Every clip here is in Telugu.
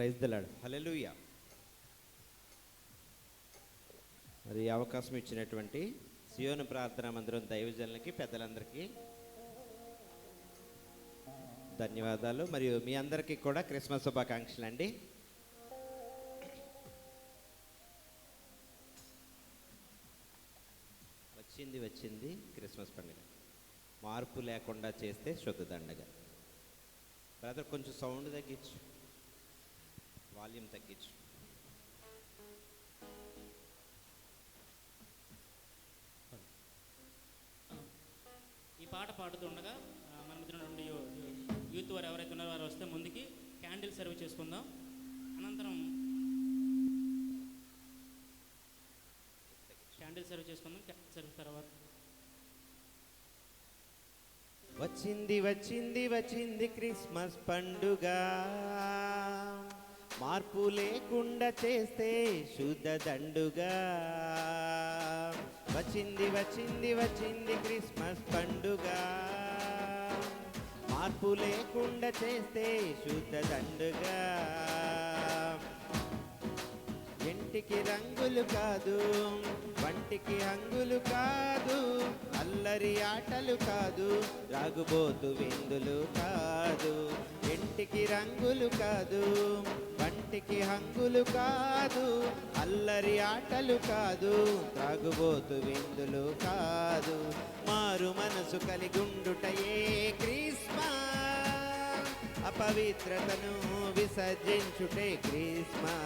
ప్రైజ్ దిలాడు హలెలుయ మరి అవకాశం ఇచ్చినటువంటి సియోను ప్రార్థనా మందిరం దైవజనులకి పెద్దలందరికీ ధన్యవాదాలు. మరియు మీ అందరికీ కూడా క్రిస్మస్ శుభాకాంక్షలు అండి. వచ్చింది వచ్చింది క్రిస్మస్ పండుగ. మార్పు లేకుండా చేస్తే శుద్ధ దండగ. బ్రదర్ కొంచెం సౌండ్ తగ్గించు. వాల్యూమ్ తగ్గించు. ఈ పాట పాడుతుండగా మన మధ్య యూ- యూత్ వారు ఎవరైతే ఉన్నారో వారు వస్తే ముందుకి క్యాండిల్ సర్వ్ చేసుకుందాం. అనంతరం క్యాండిల్ సర్వ్ చేసుకుందాం క్యాండిల్ సర్వ్ తర్వాత. వచ్చింది వచ్చింది వచ్చింది క్రిస్మస్ పండుగ. మార్పు లేకుండా చేస్తే శుద్ధ దండుగా. వచ్చింది వచ్చింది వచ్చింది క్రిస్మస్ పండుగ. మార్పు లేకుండా చేస్తే శుద్ధ దండుగా. ఇంటికి రంగులు కాదు వంటికి హంగులు కాదు అల్లరి ఆటలు కాదు రాగుబోతు విందులు కాదు ఇంటికి రంగులు కాదు వంటికి హంగులు కాదు అల్లరి ఆటలు కాదు రాగుబోతు విందులు కాదు. మారు మనసు కలిగుండుటయే క్రీస్మా? అపవిత్రతను విసర్జించుటే క్రీస్మా?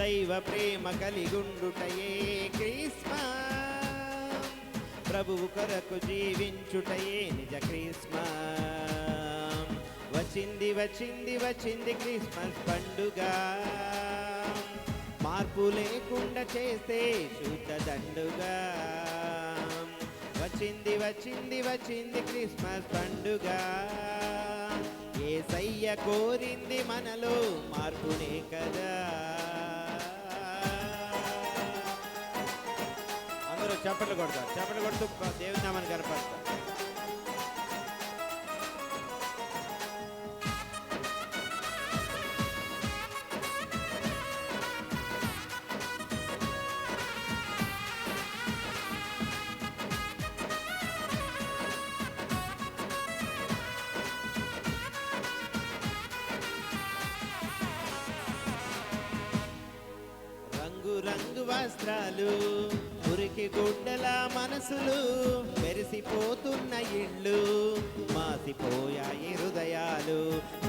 దైవ ప్రేమ కలిగుండుటయే క్రీస్మా. ప్రభువు కొరకు జీవించుటయే నిజ క్రీస్మస్ వచ్చింది వచ్చింది వచ్చింది క్రిస్మస్ పండుగ. మార్పు లేకుండా చేస్తే శుద్ధ దండుగా. వచ్చింది వచ్చింది వచ్చింది క్రిస్మస్ పండుగ. ఏసయ్య కోరింది మనలో మార్పునే కదా అందరూ చప్పట్లు కొడతారు. చప్పట్లు కొడుతూ దేవుని నామాన్ని కనపడతారు రంగు రంగు వస్త్రాలు ఉరికి గుడ్డల మనసులు మెరిసిపోతున్న ఇళ్ళు మాసిపోయాయి హృదయాలు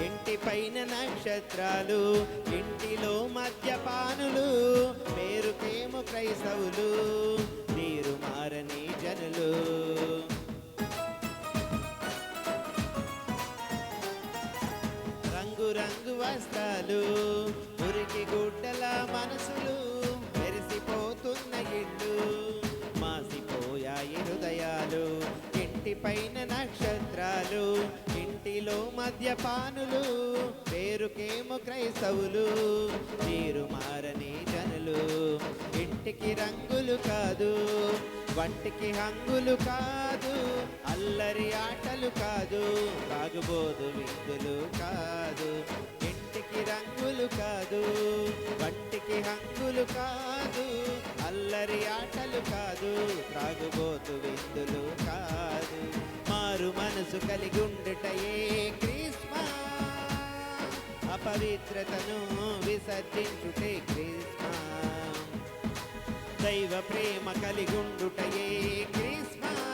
ఇంటి పైన నక్షత్రాలు ఇంటిలో మద్యపానులు పేరుకేమో క్రైస్తవులు నీరు మారని జనులు. రంగు రంగు వస్త్రాలు మద్యపానులు పేరుకేమో క్రైస్తవులు మీరు మారని జనులు. ఇంటికి రంగులు కాదు వంటికి హంగులు కాదు అల్లరి ఆటలు కాదు తాగుబోదు విందులు కాదు. పవిత్రతను విసర్జించుటే క్రిస్మస్ దైవ ప్రేమ కలిగుండుటయే క్రిస్మస్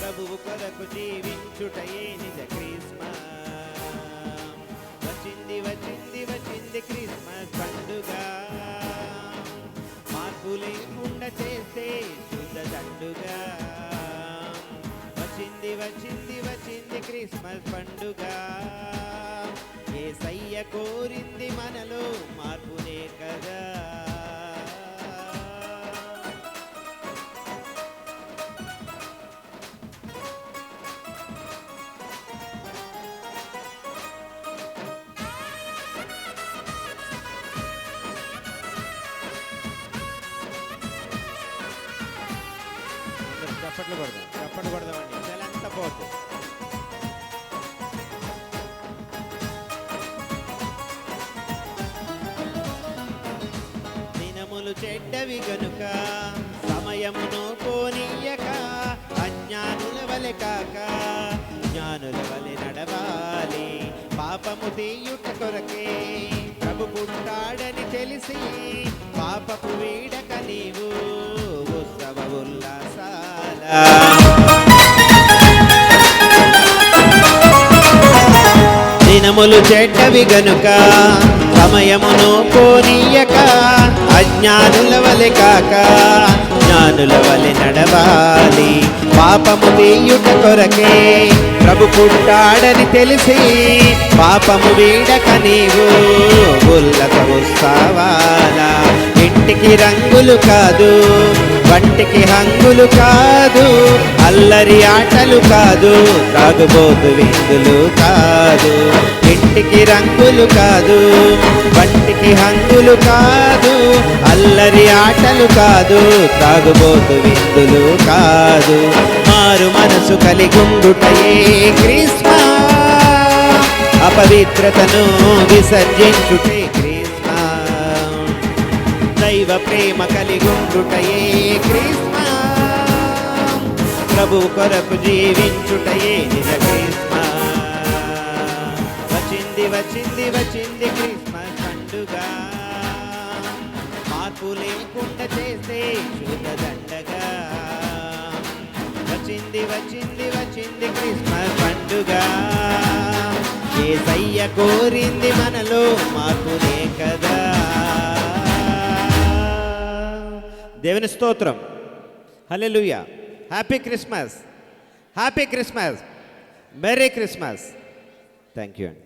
ప్రభువు కొరకు జీవించుటయే నిజ క్రిస్మస్ వచ్చింది వచ్చింది వచ్చింది క్రిస్మస్ పండుగ మార్పు లేకుండా చేస్తే శుద్ధ దండుగా. వచ్చింది వచ్చింది వచ్చింది క్రిస్మస్ పండుగ. ఏ సయ్య కోరింది మనలో మార్పునే కదా. చప్పట్లు కొడదాం చప్పట్లు కొడదామండి. నెలంతా పోతుంది చెడ్డవి గనుక సమయమును పోనీయక అజ్ఞానుల వలె కాక జ్ఞానుల వలె నడవాలి. పాపము తీయుట కొరకే ప్రభు పుట్టాడని తెలిసి పాపపు వీడక నీవు ఉత్సవ ఉల్లాసాల. దినములు చెడ్డవి గనుక సమయమును పోనీయక అజ్ఞానుల వలె కాక జ్ఞానుల వలె నడవాలి. పాపము వేయుట కొరకే ప్రభు పుట్టాడని తెలిసి పాపము వీడక నీవు ఉల్లత వస్తావాలా ఇంటికి రంగులు కాదు వంటికి హంగులు కాదు అల్లరి ఆటలు కాదు తాగుబోతు విందులు కాదు. ఇంటికి రంగులు కాదు వంటికి హంగులు కాదు అల్లరి ఆటలు కాదు తాగుబోతు విందులు కాదు. మారు మనసు కలిగుండుటయే క్రిస్మస్ అపవిత్రతను విసర్జించుటే దైవ ప్రేమ కలిగుండుటయే క్రిస్మస్ ప్రభు కొరకు జీవించుటయే నిజ క్రిస్మస్ వచ్చింది వచ్చింది వచ్చింది క్రిస్మస్ పండుగ. మార్పు లేకుండా చేసే శుద్ధదండగా వచ్చింది వచ్చింది వచ్చింది క్రిస్మస్ పండుగ. ఏసయ్య కోరింది మనలో దేవుని స్తోత్రం. Hallelujah. Happy Christmas. Happy Christmas. Merry Christmas. Thank you అండి.